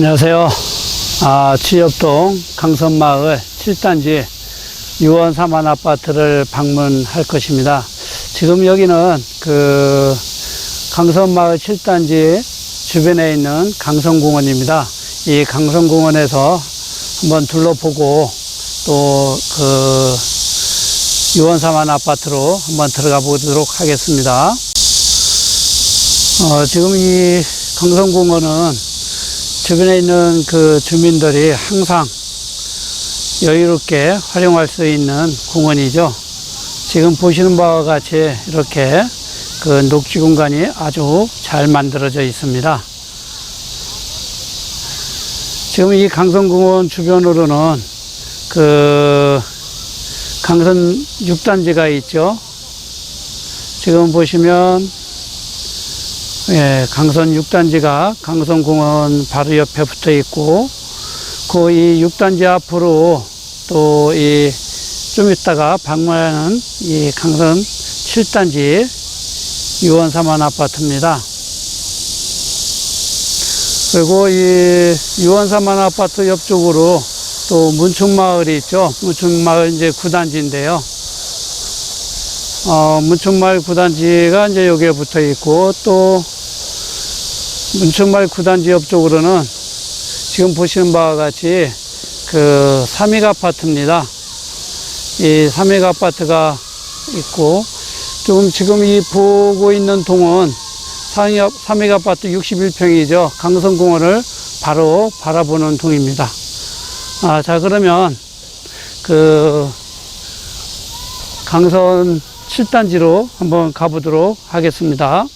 안녕하세요. 아, 취업동 강선마을 7단지 유원 사만 아파트를 방문할 것입니다. 지금 여기는 그 강선마을 7단지 주변에 있는 강선공원입니다. 이 강선공원에서 한번 둘러보고 또 그 유원 사만 아파트로 한번 들어가 보도록 하겠습니다. 어, 지금 이 강선공원은 주변에 있는 그 주민들이 항상 여유롭게 활용할 수 있는 공원이죠. 지금 보시는 바와 같이 이렇게 그 녹지 공간이 아주 잘 만들어져 있습니다. 지금 이 강성공원 주변으로는 그 강선 6단지가 있죠. 지금 보시면 예, 강선 6단지가 강선공원 바로 옆에 붙어 있고, 그 이 6단지 앞으로 또 이 좀 있다가 방문하는 이 강선 7단지 유원사만 아파트입니다. 그리고 이 유원사만 아파트 옆쪽으로 또 문충마을이 있죠. 문충마을 이제 9단지인데요. 어, 문충마을 9단지가 이제 여기에 붙어 있고 또 문충마을 9단지 옆쪽으로는 지금 보시는 바와 같이 그 삼익 아파트입니다. 이 삼익 아파트가 있고 지금 지금 이 보고 있는 동은 삼익 아파트 61평이죠. 강성공원을 바로 바라보는 동입니다. 아, 자 그러면 그 강선 7단지로 한번 가보도록 하겠습니다.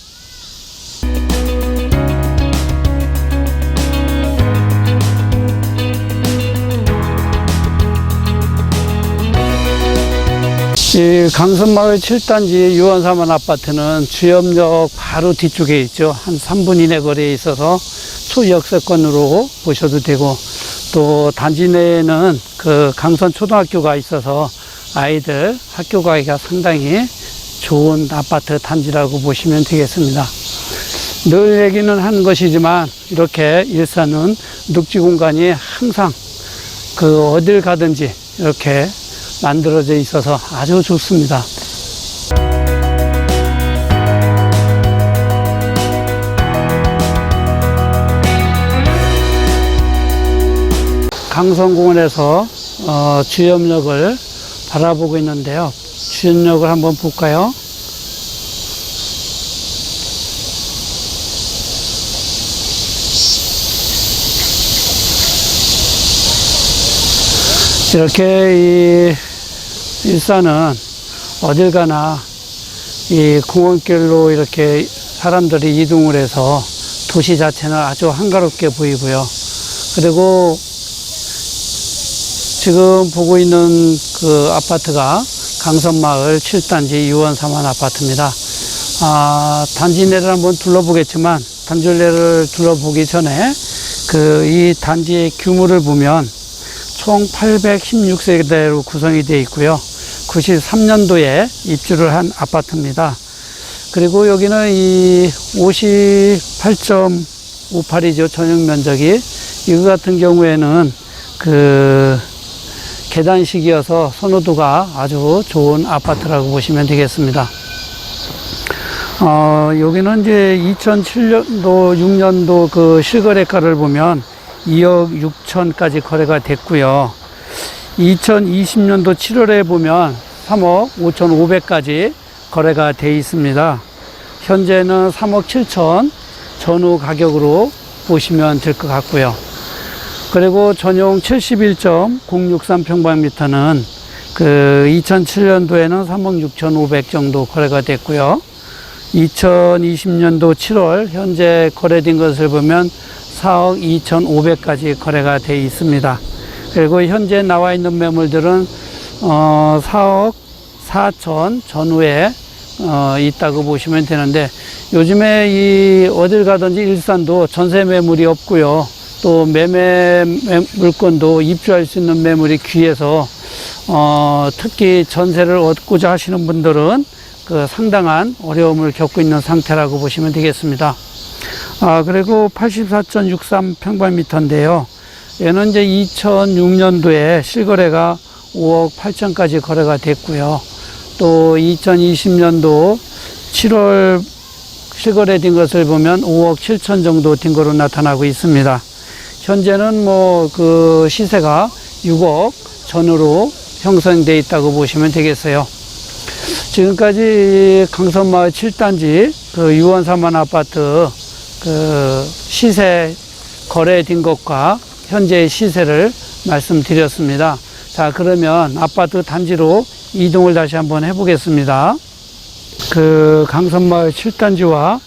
이 강선마을 7단지 유원사만 아파트는 주염역 바로 뒤쪽에 있죠. 한 3분 이내 거리에 있어서 초역세권으로 보셔도 되고 또 단지 내에는 그 강선 초등학교가 있어서 아이들 학교 가기가 상당히 좋은 아파트 단지라고 보시면 되겠습니다. 늘 얘기는 하는 것이지만 이렇게 일산은 눅지 공간이 항상 그 어딜 가든지 이렇게 만들어져 있어서 아주 좋습니다. 강성공원에서 어, 주염역을 바라보고 있는데요. 주염역을 한번 볼까요? 이렇게 이 일산은 어딜 가나 이 공원길로 이렇게 사람들이 이동을 해서 도시 자체는 아주 한가롭게 보이고요. 그리고 지금 보고 있는 그 아파트가 강선마을 7단지 유원사만 아파트입니다. 아, 단지 내를 한번 둘러보겠지만 단지 내를 둘러보기 전에 그 이 단지의 규모를 보면 총 816세대로 구성이 되어 있고요. 93년도에 입주를 한 아파트입니다. 그리고 여기는 이 58.58이죠. 전용 면적이. 이거 같은 경우에는 그 계단식이어서 선호도가 아주 좋은 아파트라고 보시면 되겠습니다. 어, 여기는 이제 2007년도, 6년도 그 실거래가를 보면 2억 6천까지 거래가 됐고요. 2020년도 7월에 보면 3억 5천 5백까지 거래가 돼 있습니다. 현재는 3억 7천 전후 가격으로 보시면 될 것 같고요. 그리고 전용 71.063평방미터는 그 2007년도에는 3억 6천 5백 정도 거래가 됐고요. 2020년도 7월 현재 거래된 것을 보면 4억 2,500까지 거래가 돼 있습니다. 그리고 현재 나와 있는 매물들은 어 4억 4천 전후에 어 있다고 보시면 되는데 요즘에 이 어딜 가든지 일산도 전세 매물이 없고요. 또 매매 물건도 입주할 수 있는 매물이 귀해서 어 특히 전세를 얻고자 하시는 분들은 그 상당한 어려움을 겪고 있는 상태라고 보시면 되겠습니다. 아, 그리고 84.63 평방미터인데요. 얘는 이제 2006년도에 실거래가 5억 8천까지 거래가 됐고요. 또 2020년도 7월 실거래된 것을 보면 5억 7천 정도 된 거로 나타나고 있습니다. 현재는 뭐 그 시세가 6억 전후로 형성돼 있다고 보시면 되겠어요. 지금까지 강선마을 7단지 그 유원사만 아파트 그 시세 거래된 것과 현재의 시세를 말씀드렸습니다. 자, 그러면 아파트 단지로 이동을 다시 한번 해보겠습니다. 그 강선마을 7단지와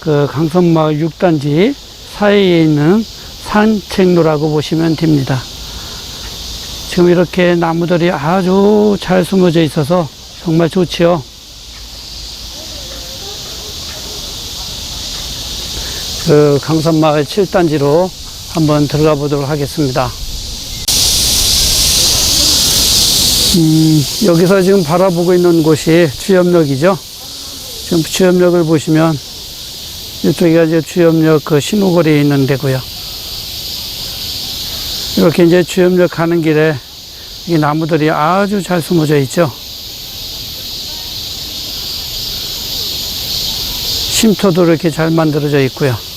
그 강선마을 6단지 사이에 있는 산책로라고 보시면 됩니다. 지금 이렇게 나무들이 아주 잘 숨어져 있어서 정말 좋지요. 그 강산마을 7단지로 한번 들어가 보도록 하겠습니다. 음, 여기서 지금 바라보고 있는 곳이 주염역이죠. 지금 주염역을 보시면 이쪽이 이제 주염역 그 신호거리에 있는 데고요. 이렇게 이제 주염역 가는 길에 이 나무들이 아주 잘 숨어져 있죠. 쉼터도 이렇게 잘 만들어져 있고요.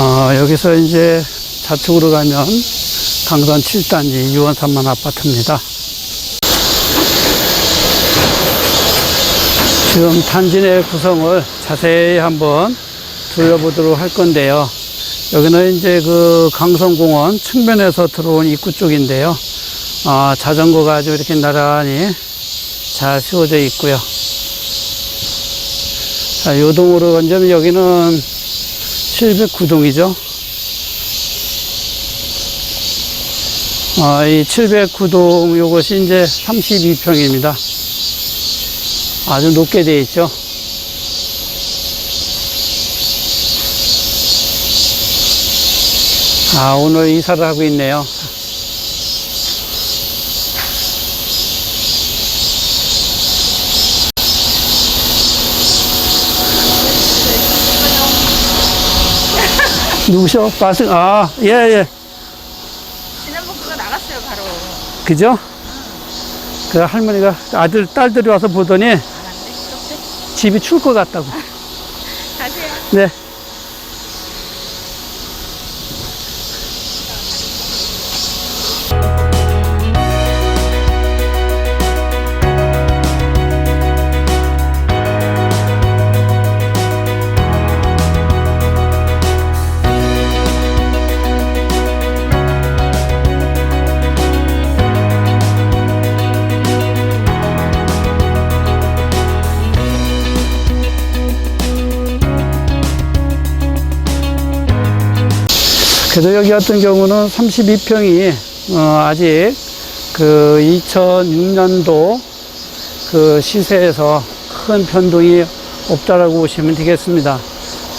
아, 여기서 이제 좌측으로 가면 강산 7단지 유원 3만 아파트입니다. 지금 단지 내 구성을 자세히 한번 둘러보도록 할 건데요. 여기는 이제 그 강성공원 측면에서 들어온 입구 쪽인데요. 아, 자전거가 아주 이렇게 나란히 잘 세워져 있고요. 자, 요동으로 간다면 여기는 709동이죠. 아, 이 709동 요것이 이제 32평입니다. 아주 높게 되어 있죠. 아, 오늘 이사를 하고 있네요. 누구셔? 빠스, 아, 예, 예. 지난번 그거 나갔어요, 바로. 그죠? 그 할머니가 아들, 딸들이 와서 보더니 안 한대? 그렇대? 집이 추울 것 같다고. 가세요. 네. 그래서 여기 같은 경우는 32평이 어, 아직 그 2006년도 그 시세에서 큰 변동이 없다라고 보시면 되겠습니다.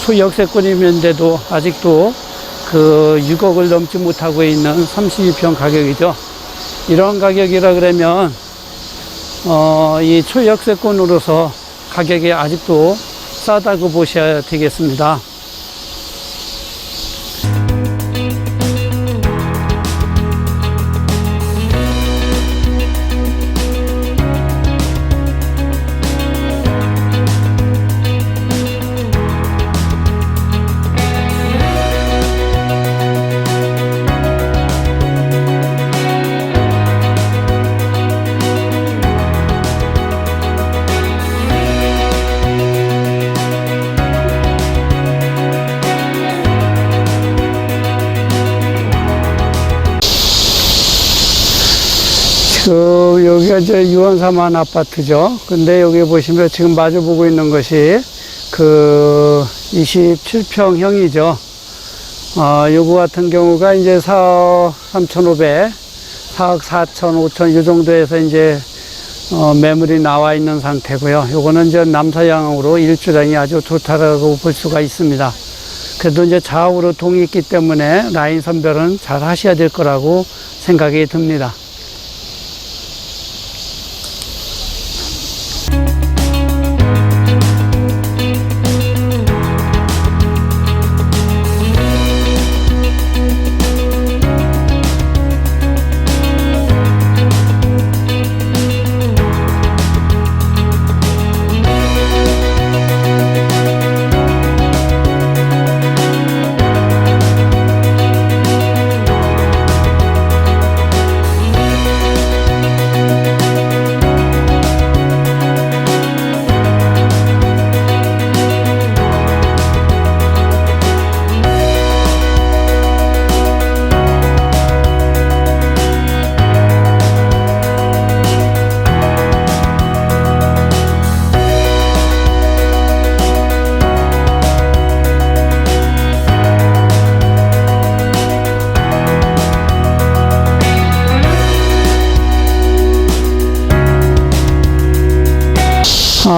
소역세권이면데도 아직도 그 6억을 넘지 못하고 있는 32평 가격이죠. 이런 가격이라 그러면 어, 이 초역세권으로서 가격이 아직도 싸다고 보셔야 되겠습니다. 그 여기가 이제 유원사만 아파트죠. 근데 여기 보시면 지금 마주 보고 있는 것이 그 27평형이죠. 어, 요거 같은 경우가 이제 4억 3,500, 4억 4천, 5천 이 정도에서 이제 어, 매물이 나와 있는 상태고요. 요거는 이제 남서향으로 일주량이 아주 좋다라고 볼 수가 있습니다. 그래도 이제 좌우로 동이 있기 때문에 라인 선별은 잘 하셔야 될 거라고 생각이 듭니다.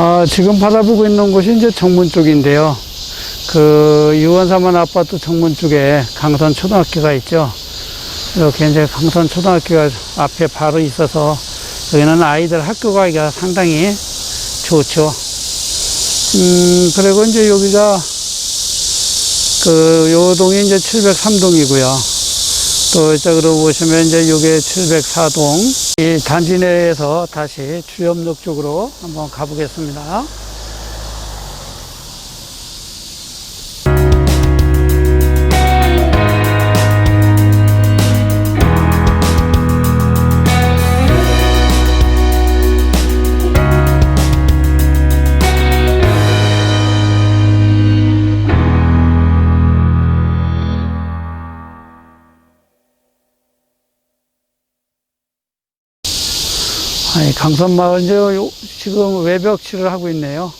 아, 지금 바라보고 있는 곳이 이제 정문 쪽인데요. 그 유원사만 아파트 정문 쪽에 강선 초등학교가 있죠. 이렇게 이제 강선 초등학교가 앞에 바로 있어서 여기는 아이들 학교 가기가 상당히 좋죠. 음, 그리고 이제 여기가 그 요동이 이제 703동이고요. 또 이쪽으로 보시면 이제 요게 704동. 이 단지 내에서 다시 주염역 쪽으로 한번 가보겠습니다. 강선마을 이제 요- 지금 외벽칠을 하고 있네요.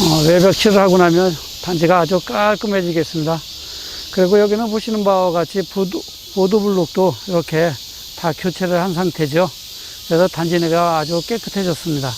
어, 외벽칠을 하고 나면 단지가 아주 깔끔해지겠습니다. 그리고 여기는 보시는 바와 같이 보도, 보도블록도 이렇게 다 교체를 한 상태죠. 그래서 단지 내가 아주 깨끗해졌습니다.